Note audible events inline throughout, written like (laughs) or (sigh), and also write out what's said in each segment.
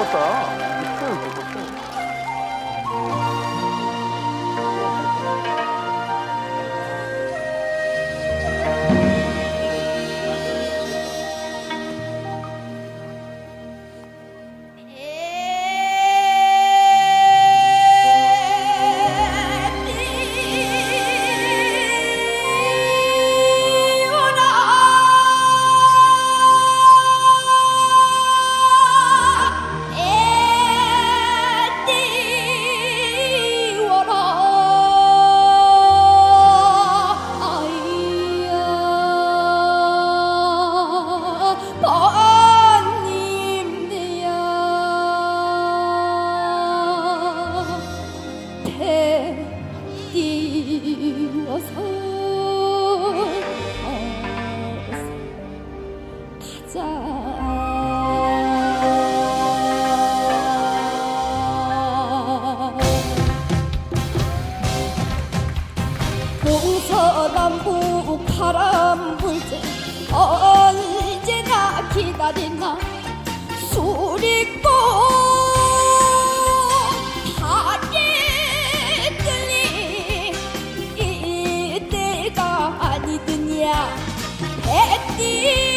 컸다. 바람 불때 언제나 기다리나 하게 끌리 이때가 아니더냐. 배띄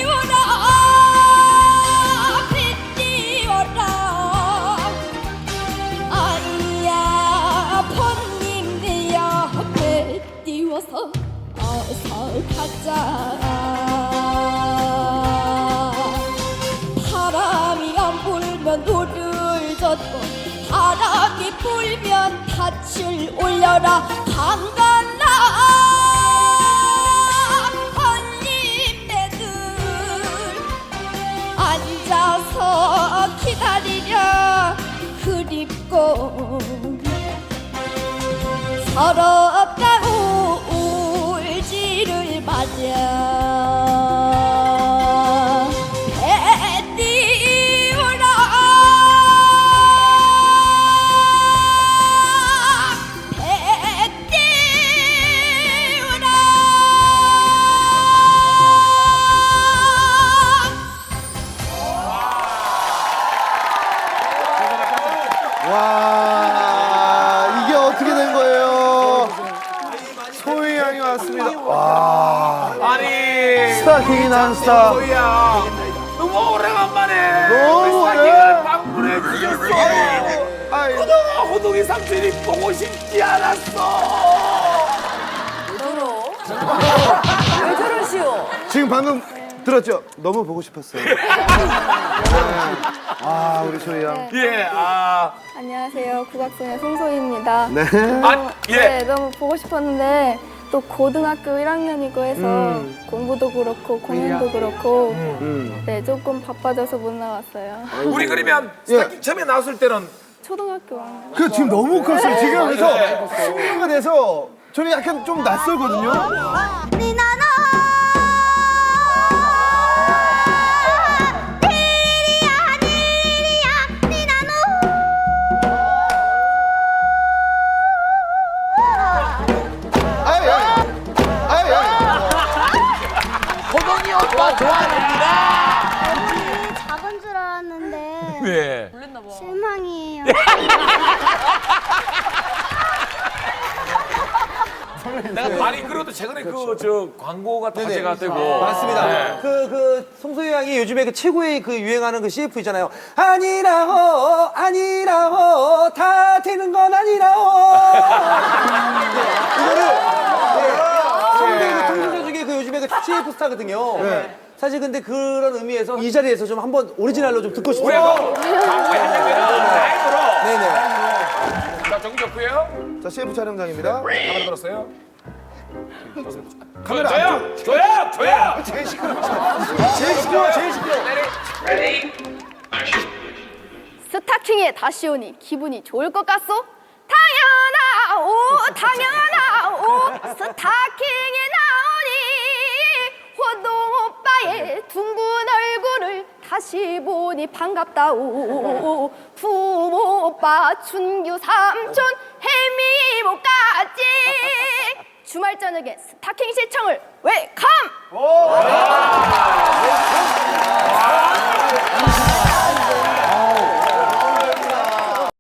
바람이 안 불면 노를 젓고 바람이 불면 닻을 올려라. 강간나 번님네들 앉아서 기다리랴 그립고 서럽 와, 이게 어떻게 된 거예요? 소희 양이 왔습니다. 와, 아니 스타킹이 난 스타. 소희야 너무 오래간만에 너무 우리 오래. 사진을 방문해 주셨어 아이, 그동안 호동이 삼촌이 보고 싶지 않았어 (laughs) 왜 저러시오? 지금 방금 들었죠? 너무 보고 싶었어요. (laughs) 네. 아, 소희 양. 예 아 안녕하세요. 국악소녀 송소희입니다. 네. 아, 예. 네, 너무 보고 싶었는데 또 고등학교 1학년이고 해서 음. 공부도 그렇고 공연도 그렇고 음. 네, 조금 바빠져서 못 나왔어요. 우리 그러면 예. 스타킹 처음에 나왔을 때는 초등학교 1학년. 그 지금 너무 컸어요. 지금 그래서 신기가 돼서 저는 약간 좀 낯설거든요. 호동이 오빠 좋아하는구나 작은 줄 알았는데 (laughs) 네 실망이에요. 내가 아니 그래도 최근에 그 저 광고가 화제가 되고 맞습니다. 네. 그, 그, 송소희 양이 요즘에 그 최고의 그 유행하는 그 CF 있잖아요. 아니라호, 아니라호, 다 되는 건 아니라호. (laughs) 네, 이거를, 네, 성대 그 통신사 중에 그 요즘에 그 CF 스타거든요. 사실 근데 그런 의미에서 이 자리에서 좀 한번 오리지널로 좀 듣고 싶어요. 그 광고에 하려면 라이브로 네네. 자 좋고요 자, CF 촬영장입니다. 카메라 들었어요 카메라 조용 조용 조용 제일 시끄러워. 제일 시끄러워, 제일 시끄러워. 스타킹에 다시 오니 기분이 좋을 것 같소? 당연하오 당연하오 스타킹 둥근 얼굴을 다시 보니 반갑다오. 부모 오빠 춘규 삼촌 해미모까지. 주말 저녁에 스타킹 시청을